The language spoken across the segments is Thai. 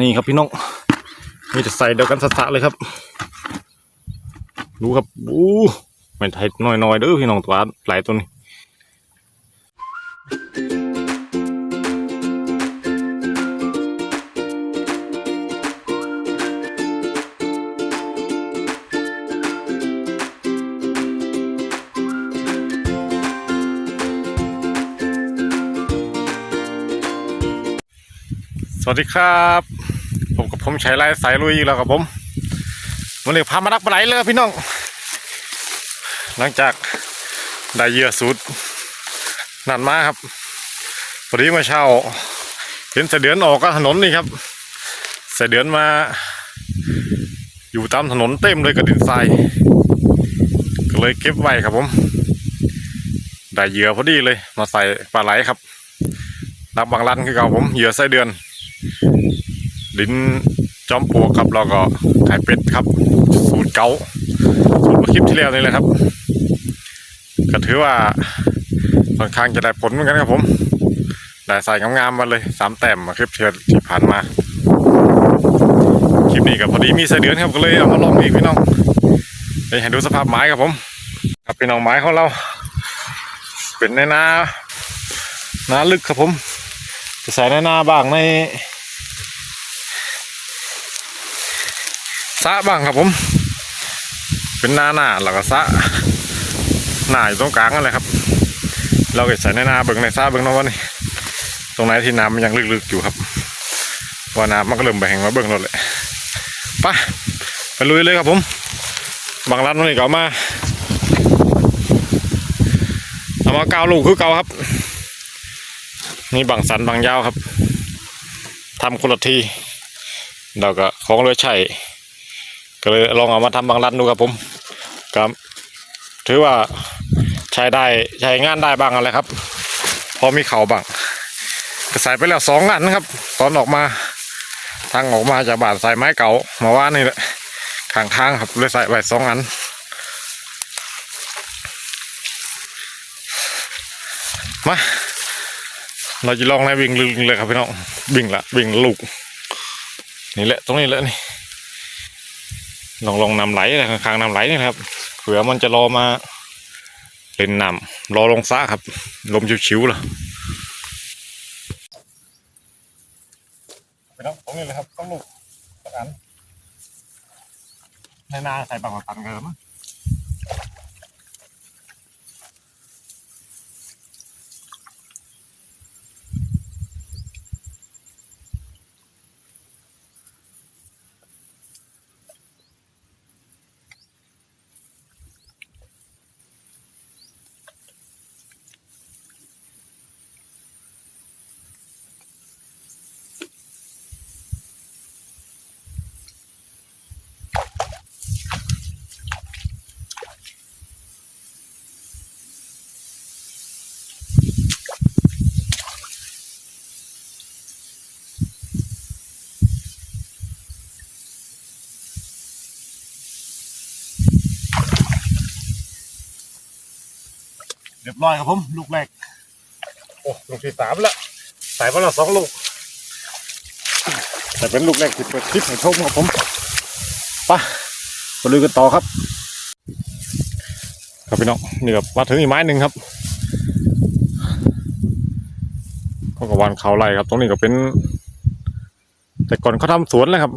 นี่ครับพี่น้องมีแต่ใส่เดียวกันสะเลยครับ ดูครับอู้ไม่ไทยน้อยๆเด้อพี่น้องตัวหลายตัวนี้สวัสดีครับ ผมกับผมชัยไล่สายลุยอีกแล้วครับผมวันนี้พามารักปลาไหลเลยพี่น้อง หลังจากได้เหยื่อสูตรนั่นมาครับพอดีมาเช่า เห็นเสเดือนออกก็ถนนนี่ครับเสเดือนมา อยู่ตามถนนเต็มเลยกับดินทรายก็เลยเก็บไว้ครับผมได้เหยื่อพอดีเลยมาใส่ปลาไหลครับนับบางรันคือเก่าผมเหยื่อไส้เดือนลิ้น จอมปลวกครับแล้วก็ไข่เป็ดครับ สูตรเกาสูตรมาคลิปที่แล้วนี่แหละครับ ก็ถือว่าค่อนข้างจะได้ผลเหมือนกันครับผมได้ใส่งามๆมาเลยสามแต้มมาคลิปเทือที่ผ่านมาคลิปนี้ก็พอดีมีไส้เดือนครับก็เลยเอามาลองอีกพี่น้องไปให้ดูสภาพไม้ครับผมครับพี่น้องไม้ของเราเป็นในนานาลึกครับผมจะใส่ในนาบ้างใน สะบ้างครับผม เป็นนาหน้าแล้วก็สะหน้าอยู่ตรงกลางนั่นแหละครับ เราก็ใส่ในนาเบิ่งในสะเบิ่งเนาะว่านี่ตรงไหนที่น้ำมันยังลึกๆอยู่ครับว่าน้ำมันก็เริ่มไปแห้งมาเบิ่งแล้วแหละไปลุยเลยครับผม บางร้านนี่ก็มาเอามาเกาลูกคือเกาครับ นี่บางสันบางยาวครับทำคนละทีเราก็ของเรือใช่ ก็เลยลองเอามาทำบางรันดูครับผมก็ถือว่าใช้ได้ใช้งานได้บ้างอะไรครับ พอมีเข่าบ้างก็ใส่ไปแล้วสองอันนะครับ ตอนออกมาทางออกมาจากบ้านใส่ไม้เก่ามาว่านี่แหละข้างทางครับเลยใส่ไปสองอันมาเราจะลองในวิ่งลึงเลยครับพี่น้องวิ่งละวิ่งลูกนี่แหละตรงนี้แหละนี่ ลองลองนำไหลนะข้างๆนำไหลนี่นะครับเผื่อมันจะรอมาเล่นน้ำรอลงซะครับ ลมชิวๆล่ะพี่น้องตรงนี้เลยครับต้องลูกสักอันในนาใส่บางตันเกินมั้ง เรียบร้อยครับผมลูกแรกโอ้ลูกที่สามแล้วใส่ไปแล้วสองลูกแต่เป็นลูกแรกที่เปิดคลิปให้ชมครับผมไปไปลุยกันต่อครับ ครับพี่น้องนี่ครับมาถึงอีกไม้หนึ่งครับเขาก็วานเขาไร่ครับ ตรงนี้ก็เป็น แต่ก่อนเขาทำสวนเลยครับ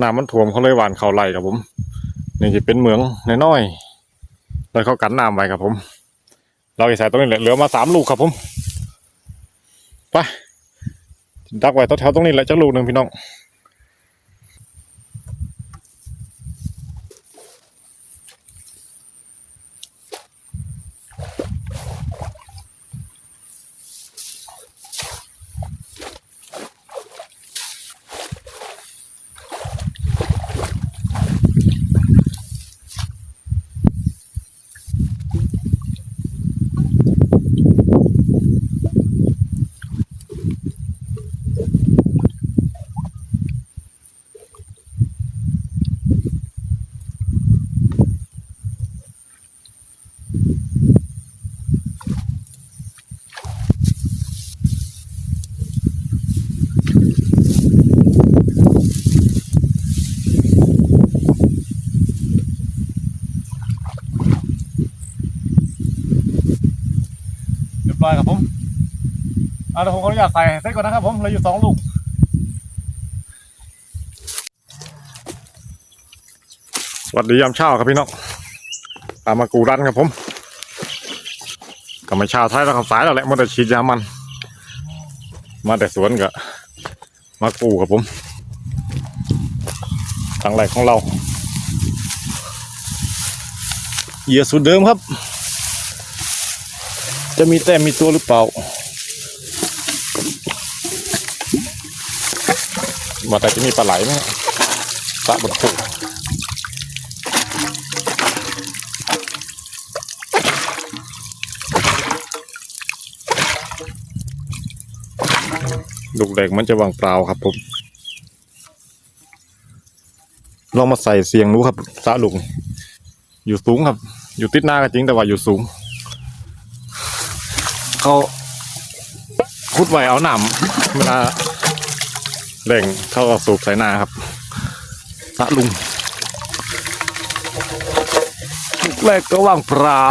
น้ำมันท่วมเขาเลยหวานเขาไร่ครับผมนี่จะเป็นเหมืองน้อยๆ เลยเขากันน้ำไว้ครับผม เราใส่ตรงนี้เหลือมาสามลูกครับผมไปดักไว้แถวตรงนี้แหละจ้าลูกหนึ่งพี่น้อง เอาเดี๋ยวผมขออนุญาตใส่เส้นก่อนนะครับ ผมเหลือยู่สองลูกสวัสดียามเช้าครับพี่น้องตามมากูรันครับผมก็ม่เช้าท้ายแล้วครับสายแล้วแหละมันแต่ฉีดยามัน มาแต่สวนก็มากูครับผมทางแรกของเราเหยื่อสุดเดิมครับ จะมีแต้มมีตัวหรือเปล่า มาแต่จะมีปลาไหลไหมสระบนผูลูกเด็กมันจะวางเปล่าครับผมลองมาใส่เสียงดูครับสาลุงอยู่สูงครับ อยู่ติดหน้าก็จริงแต่ว่าอยู่สูง เขาคุดไว้เอาหนำเวลา แรงเข้าเอาสูบส่หน้าครับสาลุงลูกแรกก็ว่างเปล่า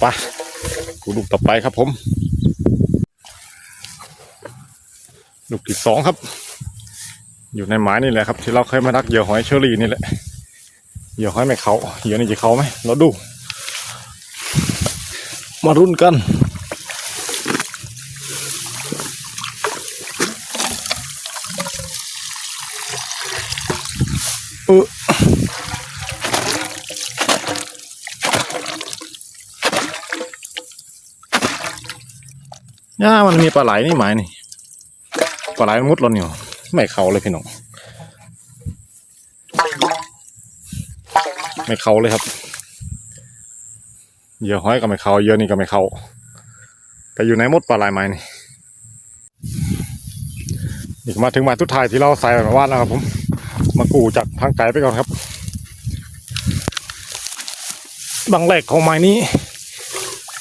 ไปกูลูกต่อไปครับผม ลูกที่สองครับ อยู่ในหมายนี่แหละครับ ที่เราเคยมารักเหยื่อหอยเชอรี่นี่แหละเหยื่อหอยไม่เขาเหยื่อนี่จะเขาไหมเราดู มารุ่นกัน ย่ามันมีปลาไหลนี่หมายนี่ปลาไหลมันมุดหลนอยู่ไม่เขาเลยพี่น้องไม่เขาเลยครับเยื่อห้อยก็ไม่เขาเยื่อนี่ก็ไม่เขาแต่อยู่ในมดปลาไหลไม้นี่อีกมาถึงมาทุดท้ายที่เราใส่แบบว่าแล้วครับผม มากูจากทางไกลไปก่อนครับบางแรกของไม้นี้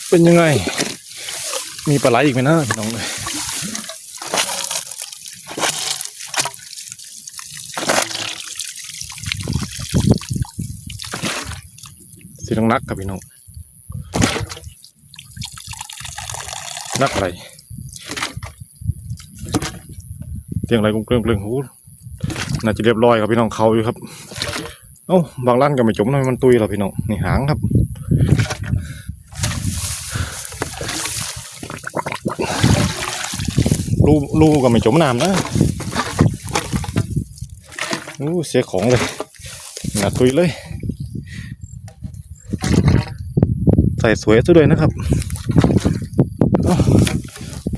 เป็นยังไง มีปลาไหลอีกไหมนะพี่น้องเลยสีต้องนักครับพี่น้อง นักอะไรเตียงอะไรกุ้งเกลืองเกลืองหูน่าจะเรียบร้อยครับพี่น้องเขาอยู่ครับ เอ้าบางร้านก็ไม่จมนะมันตุยหรอพี่น้องนี่หางครับ ลูลูก็ไม่จมน้ำนะอู้เสียของเลยหนาตุยเลย ใส่สวยซะด้วยนะครับอา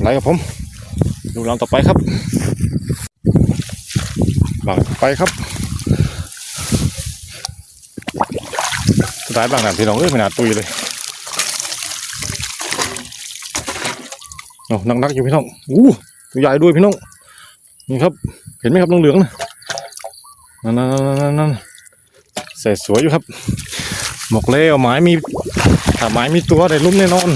ไหลกับผม ดูลำต่อไปครับบางไปครับสุดท้ายบางหนามพี่น้องเอ้ยไม่น่าตุยเลยโอ้นักนักๆอยู่พี่น้องอู้ ตัวใหญ่ด้วยพี่น้องนี่ครับ เห็นไหมครับน้องเหลืองนะนั่นนั่นนั่นนั่นใส่สวยอยู่ครับหมกเล่เอาไม้มีถ้าไม้มีตัวได้ลุ่มแน่นอน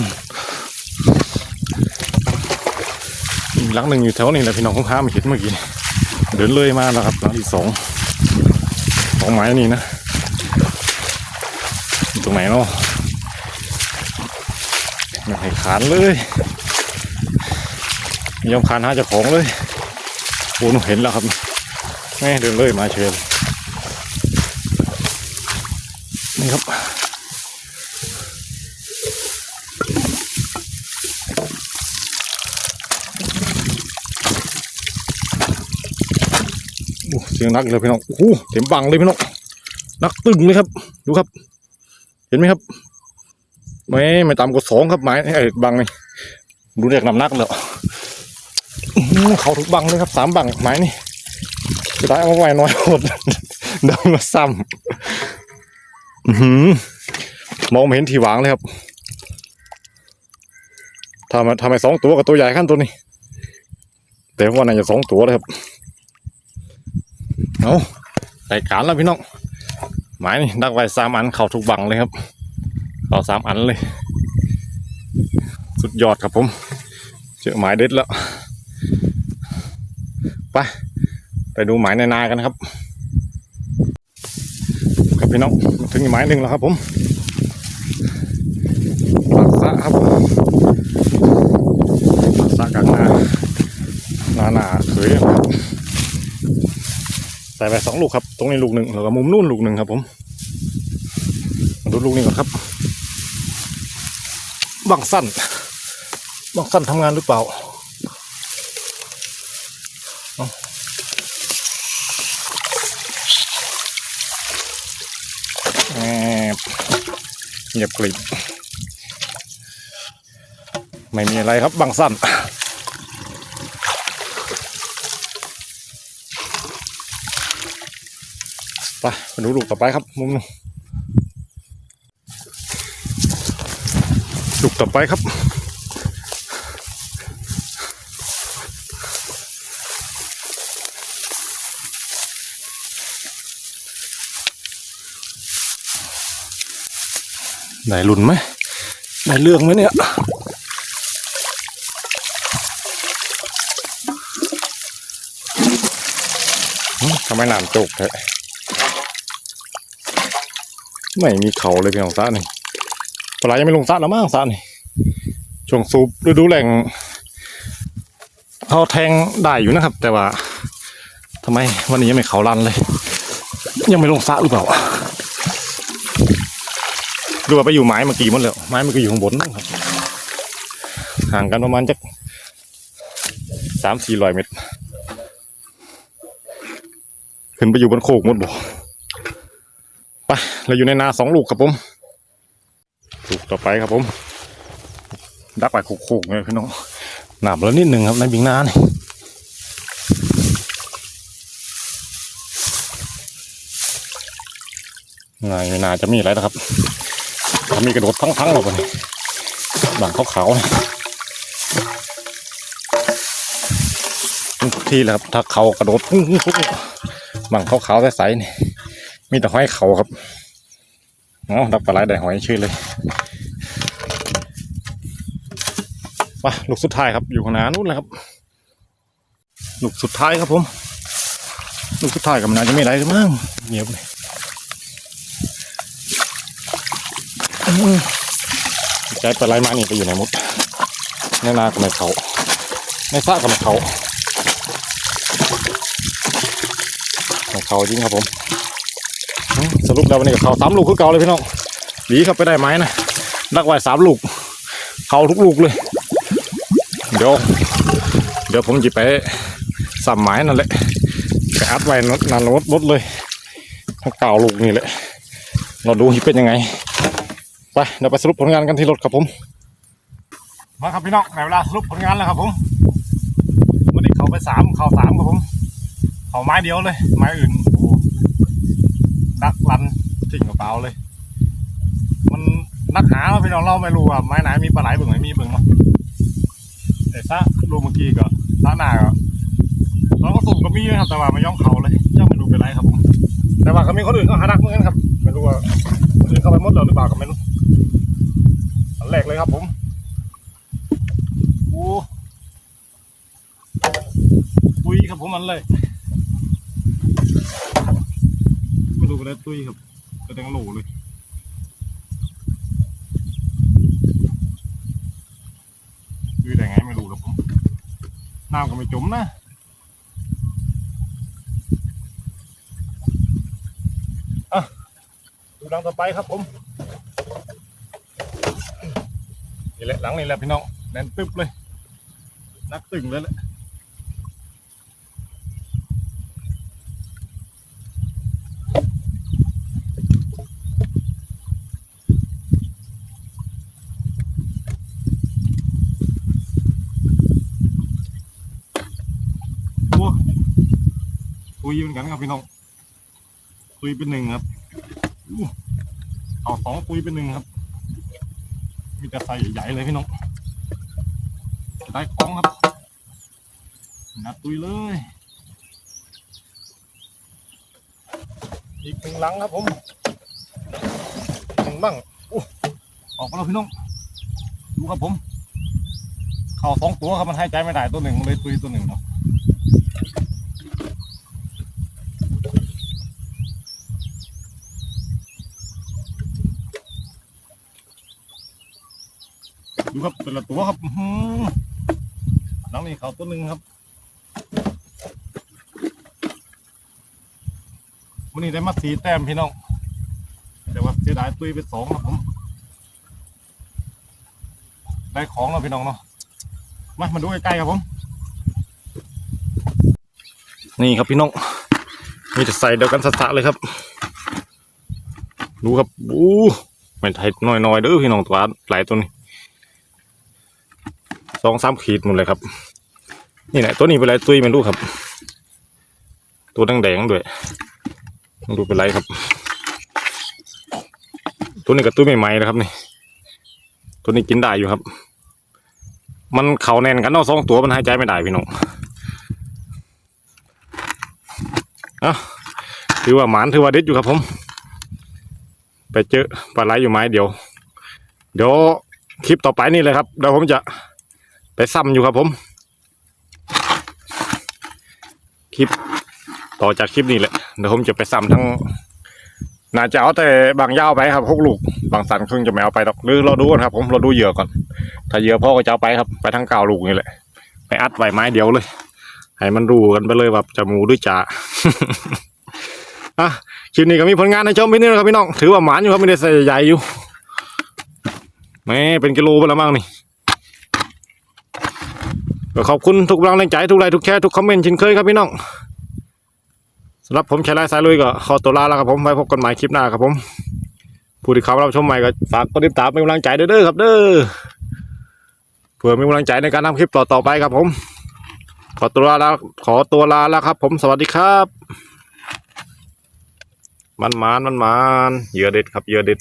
อีกหลังหนึ่งอยู่แถวนี้แหละพี่น้องของข้ามาเห็นเมื่อกี้เดินเลยมาแล้วครับหลังที่สองสองไม้นี่นะตรงไหนเนาะไม่ขานเลย ยอมขานหาเจ้าของเลยโอ้หนูเห็นแล้วครับแม่เดินเลยมาเชิญนี่ครับโอ้เสียงนักเลยพี่น้องโอ้โหเต็มบังเลยพี่น้องนักตึงเลยครับ ดูครับ เห็นไหมครับ ไม่ไม่ต่ำกว่าสองครับไม้ไอ้บังนี่ดูเรียกนำนักแล้ว เขาทุกบังเลยครับสามบังไม้นี่จะได้เอามาไว้น้อยหมดเดินมาซ้ำมองไม่เห็นที่วางเลยครับทำทำไมสองตัวกับตัวใหญ่ขั้นตัวนี้ แต่ว่าน่าจะสองตัวเลยครับเอารายการแล้วพี่น้องหมายนี่ดักไว้สามอันเข่าทุกบังเลยครับเอาสามอันเลย สุดยอดครับผม เจอหมายเด็ดแล้ว ไปไปดูหมายในนากันครับ ครับพี่น้องถึงหมายหนึ่งแล้วครับผมลักสะครับผมลักสะกลางนานาหนาเขยครับใส่ไปสองลูกครับ ตรงนี้ลูกหนึ่งแล้วก็มุมนู่นลูกหนึ่งครับผมดูลูกนี้ก่อนครับบังสั้นบังสั้นทำงานหรือเปล่า เงียบกริบไม่มีอะไรครับบางสั้นไปมาดูลูกต่อไปครับมุมนู้นลูกต่อไปครับ ได้ลุนไหมได้เรื่องไหมเนี่ยทำไมหนามจกแท้ไม่มีเขาเลยพี่น้องซานี่ปลาไหลยังไม่ลงซาแล้วมั้งซานี่ช่วงสูบฤดูแหล่งเขาแทงได้อยู่นะครับ แต่ว่าทำไมวันนี้ยังไม่เขารันเลย ยังไม่ลงซาหรือเปล่า ดูว่าไปอยู่ไม้เมื่อกี้หมันแล้วไม้มันก็อยู่ข้างบนนู่นครับห่างกันประมาณจักสามสี่ร้อยเมตร ขึ้นไปอยู่บนโคกหมดบ่ไปเราอยู่ในนาสองลูกครับผมลูกต่อไปครับผม ดักไปโคกๆเลยพี่น้องหนาบแล้วนิดหนึ่งครับในบิงนานี่นายไม่นาจะมีอะไรนะครับ ถ้ามีกระโดดทั้งๆหรอกวะนี่บางขาวๆนะทุกทีแหละครับถ้าเขากระโดดพุ่งๆบังขาวๆใสๆนี่มีแต่หอยเขาครับเนาะดับปลาไหลได้หอยชื่อเลยไปลูกสุดท้ายครับ อยู่ข้างหน้านู้นเลยครับ ลูกสุดท้ายครับผม ลูกสุดท้ายกับมันน่าจะไม่ไรกันมั้งเงียบเลยอื้อ ใจปลาไหลมานี่ไปอยู่ไหนหมดในนากับในเขาในสระกับในเขาของเขาจริงครับผมสรุปแล้ววันนี้กับเขาสามลูกคือเก่าเลยพี่น้องดีครับไปได้ไหมนะดักไว้สามลูก เขาทุกลูกเลย เดี๋ยวเดี๋ยวผมจะไปสัมไม้นั่นแหละไปอัดไว้นานรถรถเลยทั้งเก่าลูกนี่แหละเราดูที่เป็นยังไง ไปเดี๋ยวไปสรุปผลงานกันที่รถครับผม มาครับพี่น้องในเวลาสรุปผลงานแล้วครับผมวันนี้เขาไปสามเขาสามครับผมเขาไม้เดียวเลย ไม้อื่นโอ้โหดักลันทิ้งกระเป๋าเลย มันนักหาเราพี่น้องเราไม่รู้ว่าไม้ไหนมีปลาไหลเบิ่งไหนมีเบิ่งเนาะแต่ซะรูเมื่อกี้ก็ซะหน้าก็เราก็สุ่มก็มีนะครับแต่ว่าไม่ย่องเขาเลยเจ้าไม่รู้เป็นไรครับผม แต่ว่าก็มีคนอื่นเขาหาดักเหมือนกันครับไม่รู้ว่าคนอื่นเข้าไปมดแล้วหรือเปล่าก็ไม่รู้ อันแรกเลยครับผมโอ้ปุยครับผมอันแรกไม่รู้ไปได้ตุ้ยครับกระเด็งโหลเลยตุ้ยได้ไงไม่รู้ครับผมน้ำก็ไม่จมนะอะดูหลังต่อไปครับผม นี่แหละหลังนี่แหละพี่น้องแน่นตึบเลย นักตึงเลยแหละคุยเหมือนกันครับพี่น้องคุยเป็นหนึ่งครับเอาสองคุยเป็นหนึ่งครับ มีแต่ใส่ใหญ่ๆเลยพี่น้องจะได้คล้องครับนัดตุยเลย อีกหนึ่งหลังครับผมหนึ่งบ้างอู้ออกมาแล้วพี่น้องดูครับผม เข่าสองตัวครับมันหายใจไม่ได้ตัวหนึ่งมันเลยตุยตัวหนึ่งเนาะ ดูครับแต่ละตัวครับอื้องนี้เขาตัวหนึ่งครับวันนี้ได้มาสีแต้มพี่น้องแต่ว่าเสียดายตุยไปสองครับผมได้ของแล้วพี่น้องเนาะมามาดูใกล้ๆครับผม นี่ครับพี่น้องมีแต่ใส่เดียวกันสะๆเลยครับ ดูครับอู้ไม่ไทยน้อยๆเด้อพี่น้องตัวหลายตัวนี้ องสามขีดหมดเลยครับ นี่แหละตัวนี้เป็นไรตุยมันดูครับ ตัวแดงด้วยดูเป็นไรครับ ตัวนี้กับตัวใหม่ๆนะครับนี่ ตัวนี้กินได้อยู่ครับ มันเข่าแน่นกันนาะสองตัวมันหายใจไม่ได้พี่น้องอะถือว่าหมานถือว่าเด็ดอยู่ครับผม ไปเจอปลาไหลอยู่ไม้เดียว เดี๋ยวคลิปต่อไปนี่เลยครับเดี๋ยวผมจะ ไปซ้ำอยู่ครับผม คลิปต่อจากคลิปนี้แหละเดี๋ยวผมจะไปซ้ำทั้งน่าจะเอาแต่บางยาวไปครับหกลูกบางสันครึ่งจะไม่เอาไปหรอกหรือเราดูก่อนครับ ผมเราดูเหยื่อก่อน ถ้าเหยื่อพ่อก็จะเอาไปครับ ไปทั้งเก้าลูกนี่แหละไปอัดไว้ไม้เดียวเลย ให้มันรู้กันไปเลยว่าจะหมูด้วยจ่าอะคลิปนี้ก็มีผลงานให้ชมพี่นี่นะครับพี่น้องถือว่าหมานอยู่ครับไม่ได้ใส่ใหญ่อยู่แม่เป็นกิโลไปแล้วมั้งนี่ ขอบคุณทุกกำลังใจทุกไลค์ทุกแชร์ทุกคอมเมนต์เช่นเคยครับพี่น้องสำหรับผมชายไลสายลุยก็ขอตัวลาแล้วครับผมไว้พบกันใหม่คลิปหน้าครับผมผู้ที่เข้ามารับชมใหม่ก็ฝากกดติดตามเป็นกำลังใจด้วยเด้อครับ เด้อเพื่อมีกำลังใจในการทำคลิปต่อๆไปครับผม ขอตัวลาแล้วขอตัวลาแล้วครับ ผมสวัสดีครับ มันมานมันมานเหยื่อเด็ดครับเหยื่อเด็ด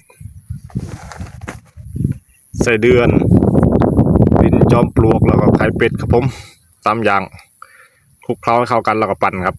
ใส่เดือน อมปลวกแล้วก็ไข่เป็ดครับผมตามอย่างคลุกเคล้าให้เข้ากันแล้วก็ปั่นครับ